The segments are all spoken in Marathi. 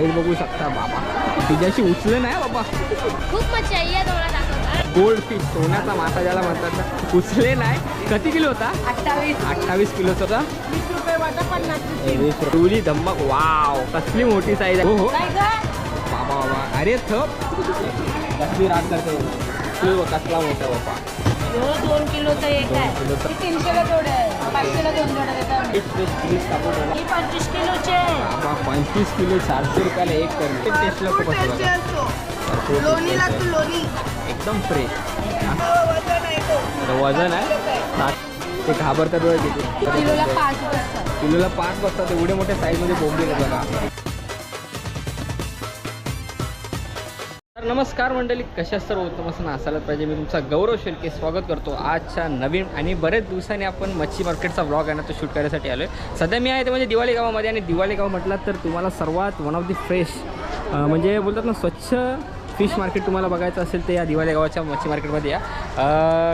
साईज बघू शकता बाबा. तिच्याशी उचलं नाही बाबा. खूप मच्छी या तुम्हाला गोल्ड फिश सोन्याचा मासा ज्याला म्हणतात. ना उचले नाही. किती किलो होता? अठ्ठावीस. अठ्ठावीस किलोचा होता वीस रुपये वाटा पन्नास धम्मक. वाव कसली मोठी साईज आहे. हो हो. बाबा बाबा. अरे थप. कसली रात करते कसला मोठा बाबा. हो दोन किलोचं एक आहे. तीनशेला ही पंचवीस किलोचे. पंचवीस किलो चारशे रुपयाला एक करून ते टेस्टला खूप असं बघा. भरपूर लोणी taste लागतो आहे. लोणी. एकदम फ्रेश वजन आहे तो. वजन आहे ते घाबरतात किलोला पाच बसतात. किलोला पाच बसतात. एवढे मोठ्या साईजमध्ये बोंबील बघा. नमस्कार मंडळी कशा सर्व? उत्तम असायलाच पाहिजे. मी तुमचा गौरव शेळके स्वागत करतो. आजच्या नवीन आणि बरेच दिवसांनी आपण मच्छी मार्केटचा ब्लॉग आहे ना तो शूट करण्यासाठी आलो आहे सध्या मी आहे ते म्हणजे दिवाळी गावामध्ये आणि दिवाळी गाव म्हटलं तर तुम्हाला सर्वात वन ऑफ दी फ्रेश म्हणजे बोलतात ना स्वच्छ फिश मार्केट तुम्हाला बघायचं असेल तर या दिवाळी गावाच्या मच्छी मार्केटमध्ये या.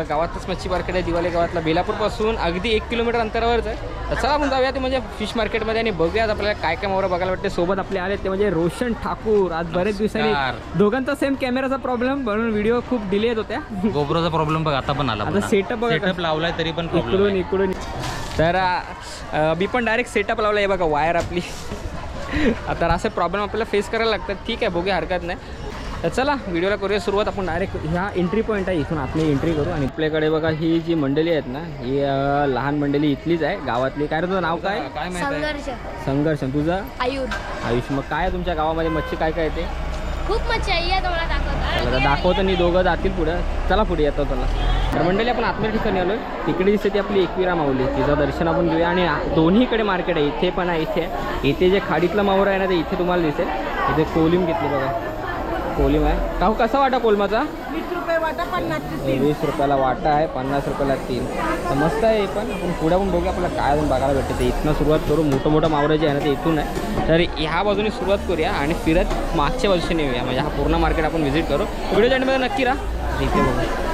गावातच मच्छी मार्केट आहे. दिवाळी गावातला बेलापूरपासून अगदी एक किलोमीटर अंतरावरच आहे. तर चला आपण जाऊया ते म्हणजे फिश मार्केटमध्ये आणि बघूयात आपल्याला काय काय मावरं बघायला वाटते सोबत आपले आले ते म्हणजे रोशन ठाकूर. आज बरेच दिवसांनी दोघांचा सेम कॅमेराचा प्रॉब्लेम म्हणून व्हिडिओ खूप डिले येत होत्या. गोप्रोचा प्रॉब्लेम बघ आता पण आला आता बघा. सेटअप लावलाय तरी पण इकडून इकडून. तर मी पण डायरेक्ट सेटअप लावला आहे बघा वायर आपली. आता असे प्रॉब्लेम आपल्याला फेस करायला लागतात. ठीक आहे बघूया हरकत नाही. तर चला व्हिडिओला करूया सुरुवात. आपण डायरेक्ट ह्या एंट्री पॉईंट आहे इथून आतमध्ये एंट्री करू. आणि आपल्याकडे बघा ही जी मंडळी आहेत ना ही लहान मंडळी इथलीच आहे गावातली. काय रे तुझं नाव काय? काय माहिती संघर्ष. संघर्ष. तुझं? आयुर. आयुष. मग काय आहे तुमच्या गावामध्ये? मच्छी काय काय येते? खूप मच्छी आहे. दाखवतो. आणि दोघं जातील पुढं. चला पुढे येतो चला. तर मंडळी आपण आत्म्या ठिकाणी आलो तिकडे दिसते ती आपली एकविरा माऊली. तिचं दर्शन आपण घेऊया. आणि दोन्हीकडे मार्केट आहे. इथे पण आहे इथे. आहे. इथे जे खाडीतलं मावरं आहे ना ते इथे तुम्हाला दिसेल. इथे कोलिम घेतली बघा. कोलिम आहे. काहू कसा वाटा कोलमाचा? वीस रुपये वाटा पन्नासचे हे वीस रुपयाला वाटा आहे पन्नास रुपयाला तीन. तर मस्त आहे हे पण. आपण पुढे पण बघूया आपल्याला काय अजून बघायला भेटते ते. इथनं सुरुवात करू. मोठं मोठं मावरं जे आहे ना ते इथून आहे. तर ह्या बाजूने सुरुवात करूया आणि फिरत मागच्या बाजूने येऊया म्हणजे हा पूर्ण मार्केट आपण व्हिजिट करू. व्हिडिओ जॉईनमध्ये नक्की राहा. इथे बघू.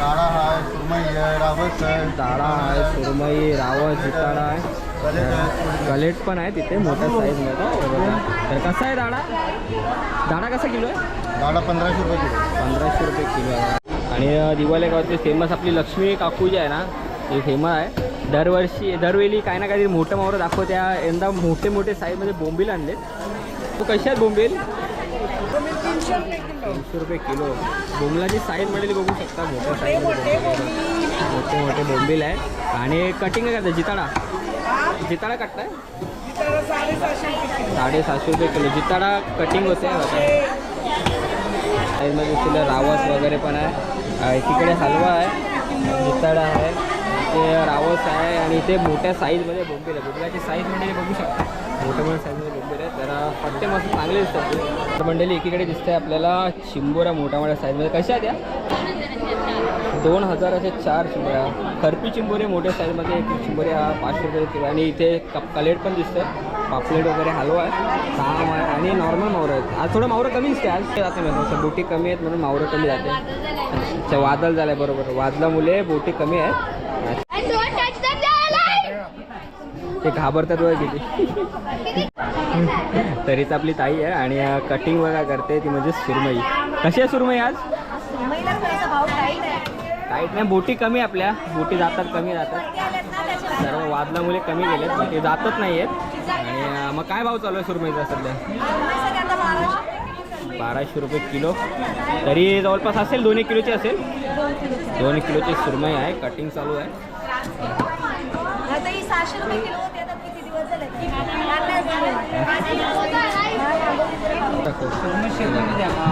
काळा आहे सुरमई आहे रावस आहे. दाडा आहे सुरमई रावस जिताडा आहे. गलेट आहे गलेट पण आहे तिथे मोठ्या साईजमध्ये हे. तर कसा आहे दाडा? दाडा कसा किलो आहे? दाडा पंधराशे रुपये किलो. पंधराशे रुपये किलो आहे. आणि दिवाळी गावातली फेमस आपली लक्ष्मी काकू जी आहे ना ती फेमस आहे. दरवर्षी दरवेळी काही ना काहीतरी मोठं मावरं दाखवत्या यंदा मोठे मोठे साईजमध्ये बोंबील आणले तू कशी आहेत बोंबील? तीनशे रुपये किलो. बोंबलाची साईज म्हणजे बघू शकता मोठ्या साईजमध्ये मोठे मोठे बोंबील आहे. आणि कटिंग काय करतात जिताडा. जिताडा काटताय साडेसातशे रुपये किलो. जिताडा कटिंग होते साईजमध्ये तिला रावस वगैरे पण आहे. एकीकडे हलवा आहे. जिताडा आहे. इथे रावस आहे आणि इथे मोठ्या साईजमध्ये बोंबील आहे. बोंबिलाची साईज म्हणजे बघू शकता. मोठ्या मोठ्या साईजमध्ये बोंबील आहे. तर पट्टे मस्त चांगले दिसतात. ते. तर मंडळी एकीकडे दिसते आपल्याला चिंबोऱ्या मोठ्या मोठ्या साईजमध्ये कशा आहेत या? दोन हजाराचे चार चिंबोऱ्या. खरपी चिंबोरे मोठ्या साईजमध्ये एक चिंबोरे हा पाचशे रुपये किलो आणि इथे कप कलेट पण दिसतंय. पापलेट वगैरे हलवा आहे. काम आहे आणि नॉर्मल मावरं आहेत. आज थोडं मावरं कमी दिसते आज जाते मी बोटी कमी आहेत म्हणून मावरं कमी जाते. अच्छा वादळ झालं आहे बरोबर. वादळामुळे बोटी कमी आहेत. ते घाबरतात वगैरे किती. तरीच आपली ताई आहे. आणि कटिंग वगैरे करते ती म्हणजे सुरमई. कशी आहे सुरमई आज? टाईट नाही बोटी कमी आपल्या. बोटी जातात कमी जातात. सर्व वादळामुळे कमी गेलेत बोटी जातच नाही आहेत आणि मग काय भाव चालू आहे सुरमईचा सध्या? बाराशे रुपये किलो. तरी जवळपास असेल दोन एक किलोची असेल. दोन किलोची सुरमई आहे कटिंग चालू आहे.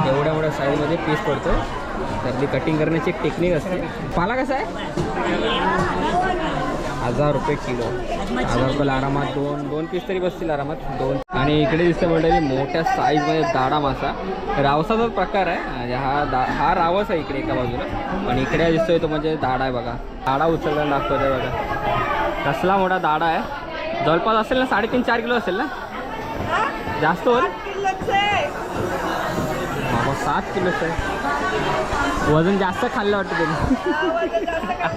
एवढ्या एवढ्या साईजमध्ये पीस पडतो त्यातली कटिंग करण्याची एक टेक्निक असते. पाला कसा आहे? हजार रुपये किलो. हजार रुपयाला आरामात दोन दोन पीस तरी बसतील आरामात. दोन. आणि इकडे दिसतं मंडळी मोठ्या साईजमध्ये दाडा मासा. रावसाचाच प्रकार आहे. म्हणजे हा दा हा रावस आहे इकडे एका बाजूला. आणि इकडे दिसतोय तो म्हणजे दाडा आहे बघा. दाडा उचलला दाखवतोय बघा. कसला मोठा दाडा आहे. जवळपास असेल ना साडेतीन चार किलो असेल ना? जास्त होईल? बाबा सात किलोचं आहे वजन जास्त खाल्लं वाटतं त्यांनी.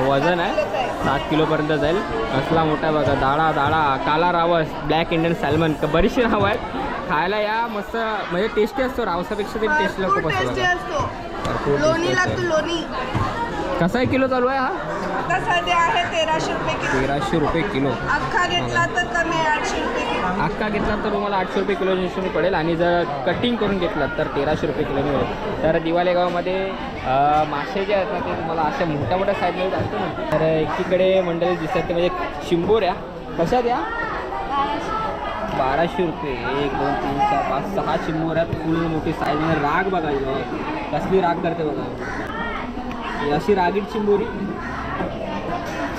वजन हा. आहे. सात किलोपर्यंत जाईल. कसला मोठा बघा दाडा दाडा काला रावस ब्लॅक इंडियन सॅल्मन बरीचशी नावं आहेत. खायला या मस्त म्हणजे टेस्टी असतो रावसापेक्षा तरी टेस्टला खूप असतो टेस्टी बघा. असतो. भरपूर कसा आहे किलो चालू आहे हा? आता सध्या आहे तेराशे रुपये किलो. तेराशे रुपये किलो. अख्खा घेतला तर कमी आहे आठशे रुपये किलो. अख्खा घेतला तर तुम्हाला आठशे रुपये किलो हिशोबाने पडेल आणि जर कटिंग करून घेतलात तर तेराशे रुपये किलो मिळेल. तर दिवाले गावामध्ये अं, मासे जे आहेत ना ते तुम्हाला अशा मोठ्या मोठ्या साईजमध्ये जास्त मिळतील तर एकीकडे मंडळी दिसतात ते म्हणजे शिंबोऱ्या. कशात या? बाराशे. रुपये. एक दोन तीन चार पाच सहा चिंबोऱ्यात फुल मोठी साईजमध्ये राग बघा इथं. कसली राग करते बघा. ही अशी रागीट चिंबोरी.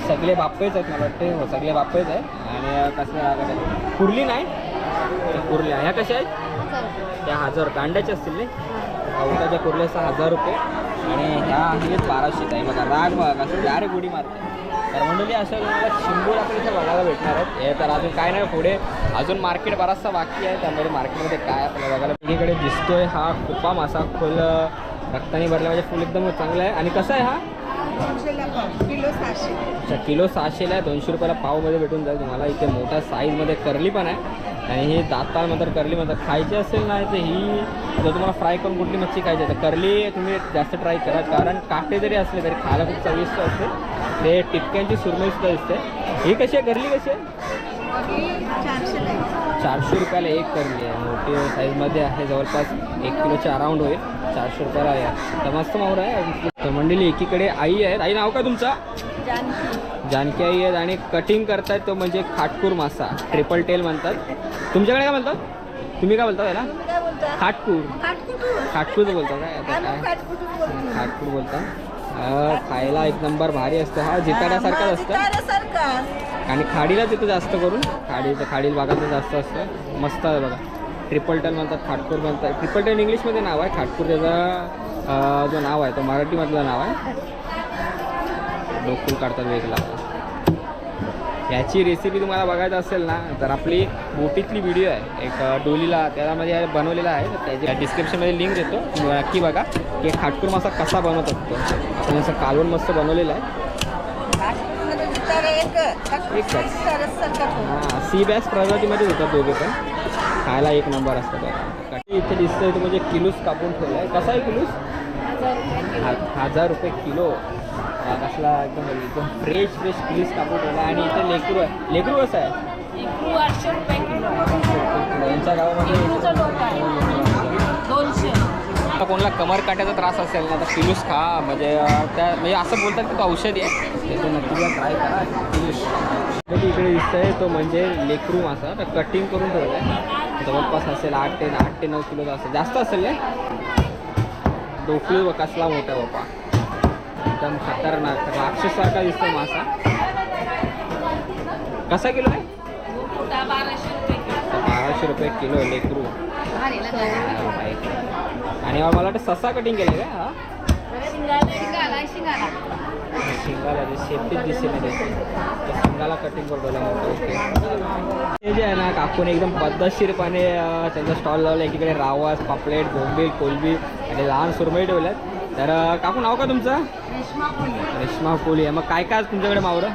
सगळे बाप्पेच आहेत मला वाटते हो सगळे बाप्पेच आहे आणि कसले राग आहेत कुर्ली नाही? त्या कुर्ल्या. ह्या कशा आहेत? त्या हजार कांड्याच्या असतील ने गवताच्या कुर्ल्याचा हजार रुपये. आणि ह्या आहेत बाराशे. आहे बघा राग बघा कसं अरे गुडी मारते. तर म्हणून अशा तुम्हाला शिंबूर आपण इथे बघायला भेटणार आहेत. हे तर अजून काय नाही पुढे अजून मार्केट बराचसा बाकी आहे. त्यामुळे मार्केटमध्ये काय आपल्याला बघायला एकीकडे दिसतोय हा खुपा मासा. खोल रक्ताने भरला म्हणजे फुल एकदम चांगला आहे. आणि कसा आहे हा? किलो सहाशे. अच्छा किलो सहाशेला आहे. दोनशे रुपयाला पावमध्ये भेटून जाईल तुम्हाला. इथे मोठ्या साईजमध्ये करली पण आहे. आणि ही दाताळ म्हणतात करली म्हणतात खायची असेल ना तर ही जर तुम्हाला फ्राय करून कुठली मच्छी खायची तर करली तुम्ही जास्त ट्राय करा. कारण काटे जरी असले तरी खायला खूप चविष्ट असते. ते टिपक्यांची सुरमईसुद्धा दिसते. ही कशी आहे? करली कशी आहे. चारशे रुपयाला एक करली आहे. मोठी साईजमध्ये आहे. जवळपास एक किलोच्या अराऊंड होईल. चारशे रुपयाला आहे. तर मस्त मावर आहे. तर मंडळी एकीकडे आई आहेत. आई नाव काय तुमचं? जानकी. जानकी आई आहेत आणि कटिंग करतायत तो म्हणजे खाटकूर मासा. ट्रिपल टेल म्हणतात. तुमच्याकडे काय म्हणतात तुम्ही काय बोलता याला? काय बोलता? खाटकूर. खाटकूर बोलता. काय? काय? खाटकूर बोलता. खायला एक नंबर भारी असतं. हा जिताड्यासारखाच असतं. असतं आणि खाडीला तिथं जास्त करून. खाडी खाडील भागात जास्त असतं. मस्त आहे बघा. ट्रिपल टेल म्हणतात खाटकूर म्हणतात. ट्रिपल टेल इंग्लिशमध्ये नाव आहे खाटकूर त्याचा जो नाव आहे तो मराठीमधलं नाव आहे. डोकूल काढतात वेगळा. याची रेसिपी तुम्हाला बघायचं असेल ना तर आपली बोटीतली व्हिडिओ आहे. एक डोलीला त्यामध्ये बनवलेला आहे. तर त्याच्या डिस्क्रिप्शनमध्ये लिंक देतो. तुम्ही नक्की बघा की खाटकूर मासा कसा बनवत असतो. आपण असं कालवण मस्त बनवलेलं आहे. एक. हां सी बॅस प्रजातीमध्येच होतात दोघे पण. खायला एक नंबर असतं इथे दिसतंय तो म्हणजे किलोच कापून ठेवला आहे कसा आहे किलोच? हा- हजार रुपये किलो. कसला एकदम एकदम फ्रेश फ्रेश किलोच कापून ठेवला आहे आणि इथे लेकरू आहे. लेकरू कसं आहे? इकडू आठशे रुपये किलो. यांच्या गावामध्ये आहे. कोणाला कमर काट्याचा त्रास असेल ना तर किलूस खा. म्हणजे त्या म्हणजे असं बोलतात की तो औषधी आहे. ते तो नक्की ट्राय करा. किलूस इकडे दिसतंय तो म्हणजे लेकरू मासा. तर कटिंग करून ठेवलं आहे जवळपास असेल आठ ते आठ ते नऊ किलोचा असेल जास्त असेल ना? डोकलू कसला मोठा बापा एकदम खतरनाक. राक्षसारखा दिसतो मासा. कसा किलो आहे? मोठा बाराशे रुपये किलो बाराशे रुपये किलो लेकरू आणि मला वाटतं ससा कटिंग केलं का हा? शिंगाला शिंगाला शिंगाला. शिंगाला जे शेतीत दिसेल त्या शिंगाला कटिंग करतो ओके हे जे आहे ना काकून एकदम पद्धतशीरपणे त्यांचा स्टॉल लावला. एकीकडे रावस पापलेट बोंबील कोलबी आणि लहान सुरमई ठेवल्यात. तर काकू नाव का तुमचं? रेशमा कोली रेश्मा कोली आहे मग काय काय तुमच्याकडे मावरं?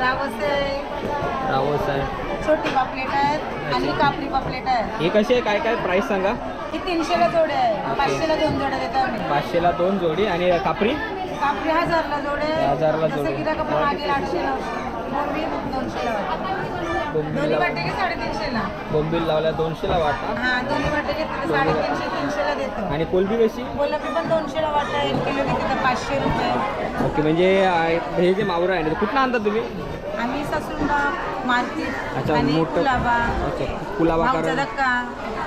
रावस आहे. रावस आहे. छोटी पापलेट आहेत आणि कापडी पापलेट आहे हे कसे आहे? काय काय प्राईस सांगा? ही तीनशेला जोडे आहे. पाचशेला दोन जोड्या देतो आम्ही. पाचशेला दोन जोडी आणि कापरी? कापडी हजारला जोडे हजारला जोडे. गिराक आपण मागे आठशे नऊशे बोंबील दोनशेला वाटा दोन्ही बोंबील वाटे की साडेतीनशेला? बोंबील लावल्या दोनशेला वाटा हा दोन्ही वाटे घेतले साडेतीनशे तीनशेला देतो. आणि कोलबी कशी? कोल्हापूर पण दोनशेला वाटा एक किलो घेते तर पाचशे रुपये. ओके म्हणजे हे जे मावरं आहे ना ते कुठनं आणतात तुम्ही? आम्ही सासूंबा मार्केट अच्छा, आणि मोठं- कुलाबा. अच्छा कुलाबा कारण धक्का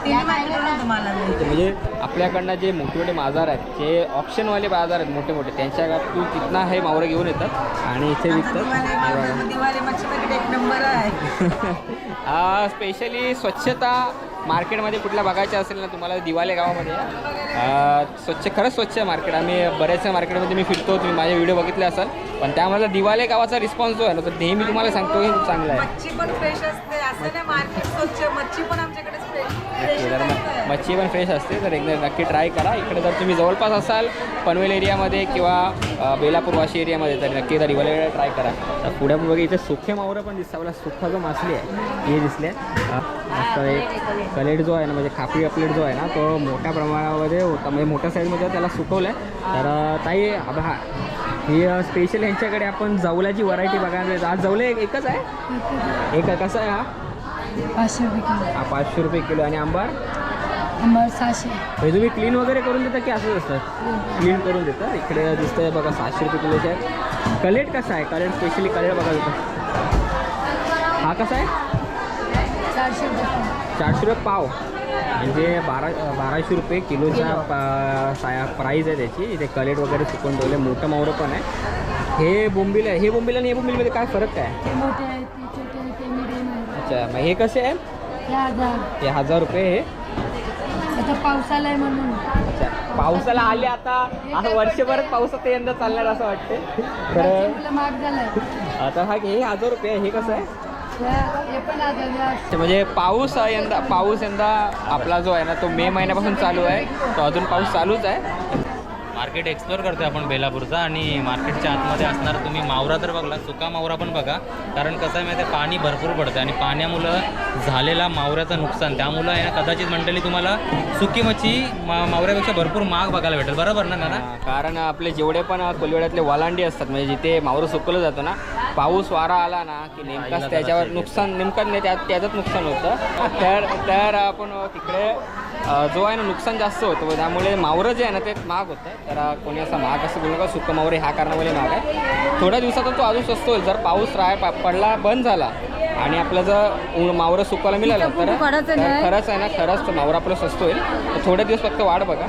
तिन्ही मार्केट तुम्हाला मी म्हणजे आपल्याकडनं जे मोठे मोठे बाजार आहेत जे ऑप्शनवाले बाजार आहेत मोठे मोठे त्यांच्या गावातून तिथनं हे मावरं घेऊन येतात आणि इथे विकतात. दिवाळी हे बघा. दिवाळी मच्छी मार्केट एक नंबर आहे. स्पेशली स्वच्छता मार्केटमध्ये कुठल्या बघायचं असेल ना तुम्हाला दिवाले गावामध्ये. स्वच्छ खरंच स्वच्छ आहे मार्केट. आम्ही बऱ्याचशा मार्केटमध्ये मी फिरतो तुम्ही माझे व्हिडिओ बघितले असाल. पण त्यामध्ये दिवाले गावाचा रिस्पॉन्स जो आहे ना तो नेहमी तुम्हाला सांगतो की चांगला आहे. मच्छी पण फ्रेश असते. असं नाही मार्केट स्वच्छ मच्छी पण आमच्याकडे नक्की तर म- मच्छी पण फ्रेश असते तर एकदा नक्की ट्राय करा. इकडे जर तुम्ही जवळपास असाल पनवेल एरियामध्ये किंवा बेलापूर वाशी एरियामध्ये तर नक्की एकदा दिवाळी ट्राय करा. तर पुढे बघा इथे सुखे मावरं पण दिसतात. मला सुखा जो मासली आहे. हे दिसले. मस्त एक कलेट जो आहे ना म्हणजे खापरी अपलेट जो आहे ना तो मोठ्या प्रमाणामध्ये होता. म्हणजे मोठ्या साईजमध्ये त्याला सुकवलं आहे तर ताई हा ही स्पेशल ह्यांच्याकडे आपण जवल्याची व्हरायटी बघायला मिळते. आज जवले एक- एकच आहे? एक कसं आहे हा? पाचशे रुपये किलो. हा पाचशे रुपये किलो. आणि आंबार? आंबा सहाशे. हे तुम्ही क्लीन वगैरे करून देता की असंच असतं? क्लीन करून देता? इकडे दिसतंय बघा सहाशे रुपये किलोचे आहे कलेट कसा आहे? कलेट स्पेशली कलेट बघा तिथं. हा कसा आहे? चारशे रुपये. चारशे रुपये पाव. म्हणजे बारा बाराशे रुपये किलोच्या पा- साया प्राईज आहे त्याची. इथे कलेट वगैरे सुकून ठेवले. मोठं मावरं पण आहे. हे बोंबील आहे. हे बोंबील आणि हे बोंबीलमध्ये काय फरक काय अच्छा मग हे कसे आहे? हे हजार. रुपये हे आता पावसाला आहे म्हणून. अच्छा पावसाला आले आता. असं वर्षभरात पावसात यंदा चालणार असं वाटते तर आपला महाग झालाय आता हा हे हजार रुपये. हे कसं आहे? हे म्हणजे पाऊस यंदा पाऊस यंदा आपला जो आहे ना तो मे महिन्यापासून चालू आहे. तो अजून पाऊस चालूच आहे. मार्केट एक्सप्लोर करतोय आपण बेलापूरचा आणि मार्केटच्या आतमध्ये असणार तुम्ही मावरा तर बघला सुका मावरा पण बघा. कारण कसं आहे माहिती आहे पाणी भरपूर पडतं आणि पाण्यामुळं झालेला मावऱ्याचं नुकसान. त्यामुळं आहे ना कदाचित मंडळी तुम्हाला सुकी मच्छी मा मावऱ्यापेक्षा भरपूर महाग बघायला भेटेल. बरोबर ना नाना कारण आपले जेवढे पण कोलवेड्यातले वालांडी असतात म्हणजे जिथे मावरं सुकवलं जातं ना पाऊस वारा आला ना की नेमकाच त्याच्यावर नुकसान नेमकं नाही त्यात त्याच्यात नुकसान होतं. तर तर आपण तिकडे जो आहे ना नुकसान जास्त होतं. त्यामुळे मावरं जे आहे ना ते महाग होतं. तर कोणी असं महाग असं बोलू नका सुकं मावरे हा कारणामुळे महाग आहे. थोड्या दिवसातच तो अजून स्वस्त होईल. जर पाऊस राय पा- पडला बंद झाला आणि आपलं जर मावरं सुकवायला मिळालं तर खरंच आहे ना? खरंच मावरं आपलं स्वस्त होईल. तर थोडे दिवस फक्त वाढ बघा.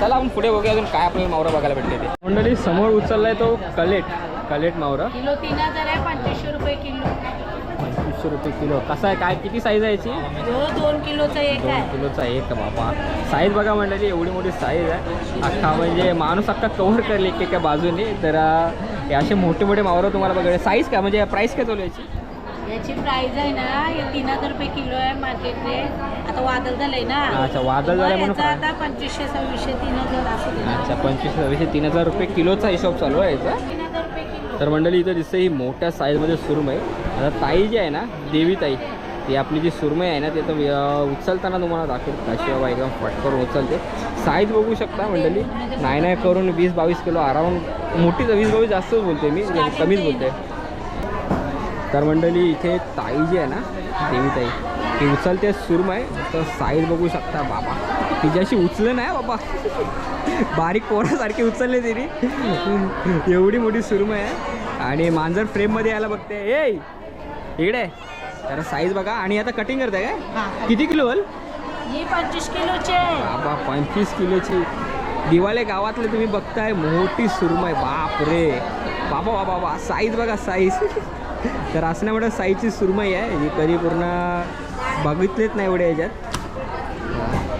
चला आपण पुढे बघूया अजून काय आपल्याला मावरं बघायला भेटते ते. मंडळी समोर उचललाय तो कलेट. कलेट मावरं? किलो तीन हजार आहे पंचवीसशे रुपये किलो. पंचवीसशे रुपये किलो. कसा आहे? काय किती साईज आहे याची? जो दोन किलोचा एक दोन आहे. किलोचा एक बाबा. साईज बघा मंडळी एवढी मोठी साईज आहे. अख्खा म्हणजे माणूस अख्खा कव्हर करेल एक एका बाजूने. तर अं, हे असे मोठे मोठे मावरं तुम्हाला बघा साईज काय? म्हणजे प्राईस काय चालू आहे याची? याची प्राइस आहे ना हे तीन हजार रुपये किलो आहे मार्केट रेट आता वादळ झालंय ना. अच्छा, वादळ झालंय म्हणून याचा आता पंचवीसशे सव्वीसशे तीन हजार असं. अच्छा पंचवीस सव्वीसशे तीन हजार रुपये किलोचा हिशोब चालू आहे याचा? तीन तर मंडळी इथं दिसते ही मोठ्या साईजमध्ये सुरमई आता ताई जी आहे ना देवी ताई ती आपली जी सुरमई आहे ना ती तर उचलताना तुम्हाला दाखवत कशी बाबा एकदम फटकरून उचलते. साईज बघू शकता मंडळी. नाही नाही करून वीस बावीस किलो आराम. मोठी वीस बावीस जास्तच बोलते मी म्हणजे कमीच बोलते. तर मंडळी इथे ताई जी आहे ना देवी ताई ती उचलते सुरमई. तर साईज बघू शकता बाबा. तिच्याशी उचलं नाही बाबा. बारीक पोरासारखी उचलले तिने. एवढी मोठी सुरमई आहे. आणि मांजर फ्रेममध्ये यायला बघते. ए इकडे तर साईज बघा. आणि आता कटिंग करते काय? किती किलो होल ही पंचवीस किलोची बाबा पंचवीस किलोची. दिवाळे गावातले तुम्ही बघताय मोठी सुरमई. बाप रे बाबा बाबा बाबा. साईज बघा साईज तर असण्यामुळे साईजची सुरमई आहे. जी कधी पूर्ण बघितलेच नाही एवढ्या ह्याच्यात.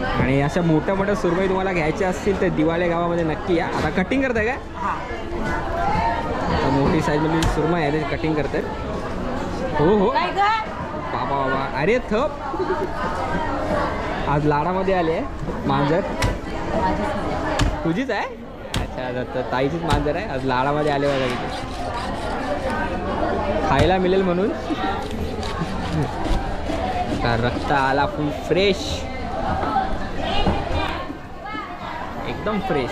आणि अशा मोठ्या मोठ्या सुरमई तुम्हाला घ्यायच्या असतील तर दिवाळे गावामध्ये नक्की या. आता कटिंग करताय काय आता मोठी साईजमध्ये सुरमई आहे त्याची कटिंग करतात हो हो. बाबा बाबा. अरे थप. आज लाडामध्ये आले मांजर. तुझीच आहे? अच्छा तर ताईचीच मांजर आहे. आज लाडामध्ये आले बघा इथे. खायला मिळेल म्हणून. रक्त आला फुल फ्रेश एकदम फ्रेश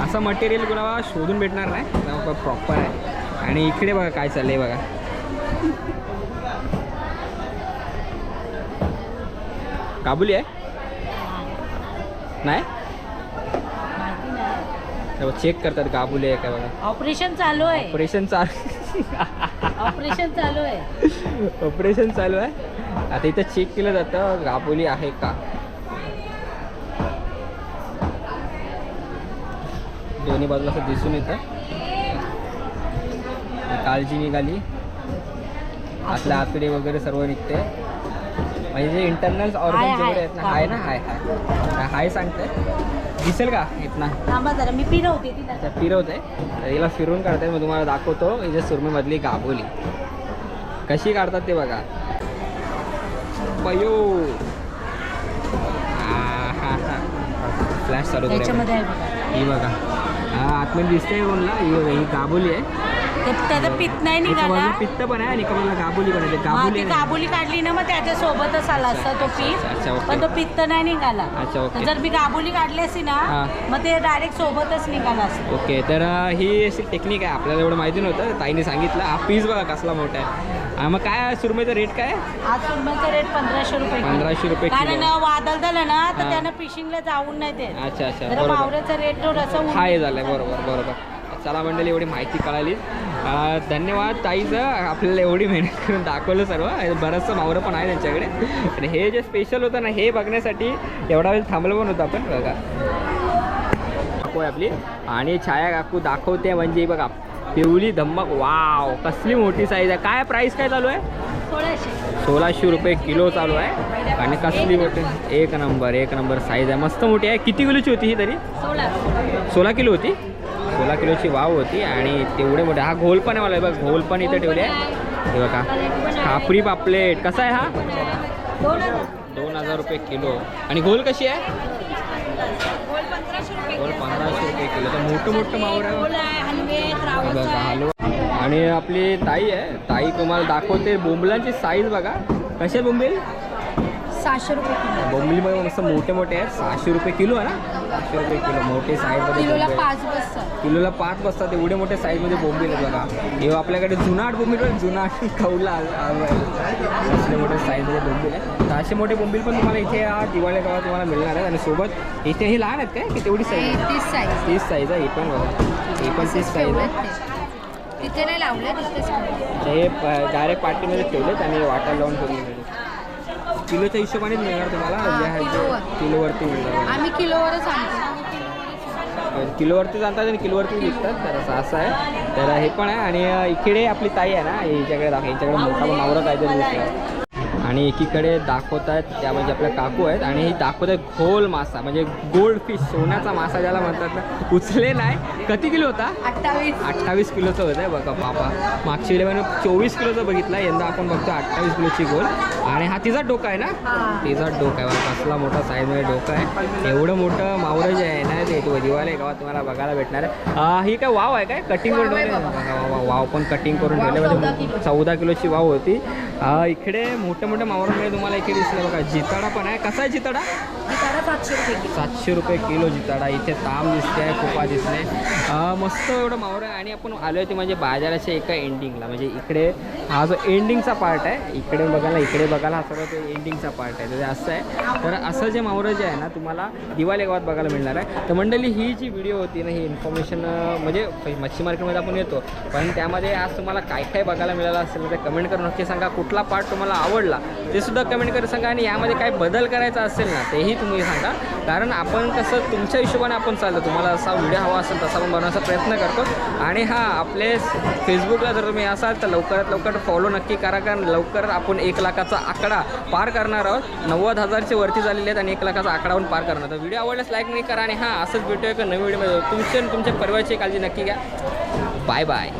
असं मटेरियल कुणाला शोधून भेटणार नाही. प्रॉपर आहे. आणि इकडे बघा काय चाललंय बघा. काबुली आहे? नाही? चेक करतात काबुली आहे काय बघा. ऑपरेशन चालू आहे. ऑपरेशन चालू ऑपरेशन चालू आहे. ऑपरेशन चालू आहे. आता इथं चेक केलं जातं गाबोली आहे का? दोन्ही बाजूला असं दिसून येतं. काळजी निघाली. आतल्या आतडे वगैरे सर्व निघते. म्हणजे इंटरनल ऑर्गन हाय, जेवढे हाय. आहेत ना हाय ना हाय हाय. हाय सांगते दिसेल का? इथना जरा मी फिरवते तर हिला फिरून काढते मी तुम्हाला दाखवतो. हिच्या सुरमीमधली गाबोली. कशी काढतात ते बघा. बयो फ्लॅश चालू ही बघा. आतमध्ये दिसते कोणला? ही ही गाबोली आहे. त्याचं पित नाही एका निघाला. बाजूला पित्त पण आहे आणि एका बाजूला गाबोली पण आहे. ते हा, गाबोली ती आहे. काबुली काढली ना मग त्याच्या सोबतच आला असता तो अच्छा, पीस ओके. पण तो पित्त नाही निघाला. अच्छा, ओके. जर मी काबुली काढली असती ना हा. मग ते डायरेक्ट सोबतच निघाला असतं. ओके तर अं, ही अशी टेक्निक आहे. आपल्याला एवढं माहिती नव्हतं. ताईने सांगितलं. हा पीस बघा कसला मोठा आहे. मग काय सुरमईचा रेट काय? आज सुरमईचा रेट पंधराशे रुपये. 1500 रुपये. कारण वादळ झालं ना. तर त्यानं फिशिंगला जाऊन नाही देत. अच्छा अच्छा मावऱ्याचा रेट तो रसा हाय झालं आहे बरोबर बरोबर. चला मंडळी एवढी माहिती कळाली. धन्यवाद ताईचं आपल्याला एवढी मेहनत करून दाखवलं सर्व. बरंचसं मावरं पण आहे त्यांच्याकडे. आणि हे जे स्पेशल होतं ना हे बघण्यासाठी एवढा वेळ थांबलो पण होतं आपण. बघा. काकू आहे आपली. आणि छाया काकू दाखवते म्हणजे बघा. पिवली धम्मक वाव कसली मोठी साईज आहे. काय प्राईस काय चालू आहे? सोळाशे. सोळाशे रुपये किलो चालू आहे. आणि कसली मोठी एक नंबर एक नंबर साईज आहे. मस्त मोठी आहे. किती किलोची होती ही तरी? सोळा. किलो होती? सोळा किलोची वाव होती. आणि तेवढे मोठे हा घोल पण आहे मला. बघ घोल पण इथे ठेवले. आहे. हे बघा. खापरी पापलेट. कसा आहे हा? दोन हजार. रुपये किलो. आणि घोल कशी आहे? गोल पंधराशे रुपये किलो. तर मोठं मोठं मावर. आहे बघा हलवा. आणि आपली ताई आहे. ताई तुम्हाला दाखवते. बोंबलांची साईज बघा. कसे बोंबील? सहाशे रुपये किलो. बोंबीलमध्ये मस्त मोठे मोठे आहेत. सहाशे रुपे किलो आहे ना? सहाशे रुपये किलो. मोठे साईजमध्ये किलोला बोंबील. पाच बसतात. किलोला पाच बसतात. एवढे मोठे साईजमध्ये बोंबील आहेत बघा. हे आपल्याकडे जुनाट बोंबील पण जुनाट खवला असले मोठे साईजमध्ये बोंबील आहे तर असे मोठे बोंबील पण तुम्हाला इथे या दिवाळी गावात तुम्हाला मिळणार आहेत. आणि सोबत इथे हे लहान आहेत काय? की तेवढी साईज तीस साईज तीस साईज आहे. ही पण बघा. ही पण तीस साईज आहे तिथे नाही लावले तिथेच हे डायरेक्ट पार्टीमध्ये ठेवलेत आणि वाटायला लावून ठेवले किलोच्या हिशोबानेच मिळणार तुम्हाला. जे आहे ते किलोवर. किलोवरती मिळणार. आम्ही किलोवरच आणतो. किलोवरतीच आणतात आणि किलोवरती विकतात. तर असं असं आहे. तर हे पण आहे. आणि इकडे आपली ताई आहे ना. हिच्याकडे दाखव. हिच्याकडे मोठा पण मावरा काहीतरी दिसतो आणि एकीकडे दाखवत आहेत त्या म्हणजे आपल्या काकू आहेत आणि ही दाखवत आहेत घोल मासा म्हणजे गोल्ड फिश सोन्याचा मासा ज्याला म्हणतात ना उचले नाही. किती किलो होता? अठ्ठावीस. अठ्ठावीस किलोचं होतं आहे बघा पापा मागच्या वेळेला चोवीस किलोचं बघितलं यंदा आपण बघतो अठ्ठावीस किलोची गोल. आणि हा तिचा डोका आहे ना? तिचा डोका आहे बघा कसला मोठा साईजमध्ये डोका आहे. एवढं मोठं मावरं जे आहे ना ते दिवाळी गावात तुम्हाला बघायला भेटणार आहे. ही काय वाव आहे काय? कटिंग करून ठेवली वाव पण कटिंग करून ठेवले म्हणजे चौदा किलोची वाव होती. इकडे मोठ्या मोठ्या मावरांमध्ये तुम्हाला इकडे दिसलं बघा. जिताडा पण आहे. कसा आहे जिताडा? सातशे रुपये किलो. सातशे रुपये किलो जिताडा. इथे ताम दिसते आहे खोपा दिसते मस्त एवढं मावरं आहे. आणि आपण आलो आहे ते म्हणजे बाजाराच्या एका एंडिंगला म्हणजे इकडे हा जो एंडिंगचा पार्ट आहे इकडे बघायला इकडे बघायला हा सगळं ते एंडिंगचा पार्ट आहे. तर ते असं आहे. तर असं जे मावरं जे आहे ना तुम्हाला दिवाळी गावात बघायला मिळणार आहे. तर मंडळी ही जी व्हिडिओ होती ना ही इन्फॉर्मेशन म्हणजे मच्छी मार्केटमध्ये आपण येतो. पण त्यामध्ये आज तुम्हाला काय काय बघायला मिळालं असेल तर कमेंट करून नक्की सांगा. कुठला पार्ट तुम्हाला आवडला ते सुद्धा कमेंट करून सांगा. आणि यामध्ये काय बदल करायचा असेल ना तेही तुम्ही सांगा. कारण आपण कसं तुमच्या हिशोबाने आपण चाललं. तुम्हाला असा व्हिडिओ हवा असेल तसा आपण बनवण्याचा प्रयत्न करतो. आणि हां आपले फेसबुकला जर तुम्ही असाल तर लवकरात लवकर फॉलो नक्की करा. कारण लवकर आपण एक लाखाचा आकडा पार करणार आहोत. नव्वद हजारचे वरती झालेले आहेत आणि एक लाखाचा आकडावरून पार करणार तर व्हिडिओ आवडल्यास लाईक नाही करा आणि हां असंच भेटूया का नवीन व्हिडिओ तुमच्या आणि तुमच्या परिवाराची काळजी नक्की घ्या. Bye bye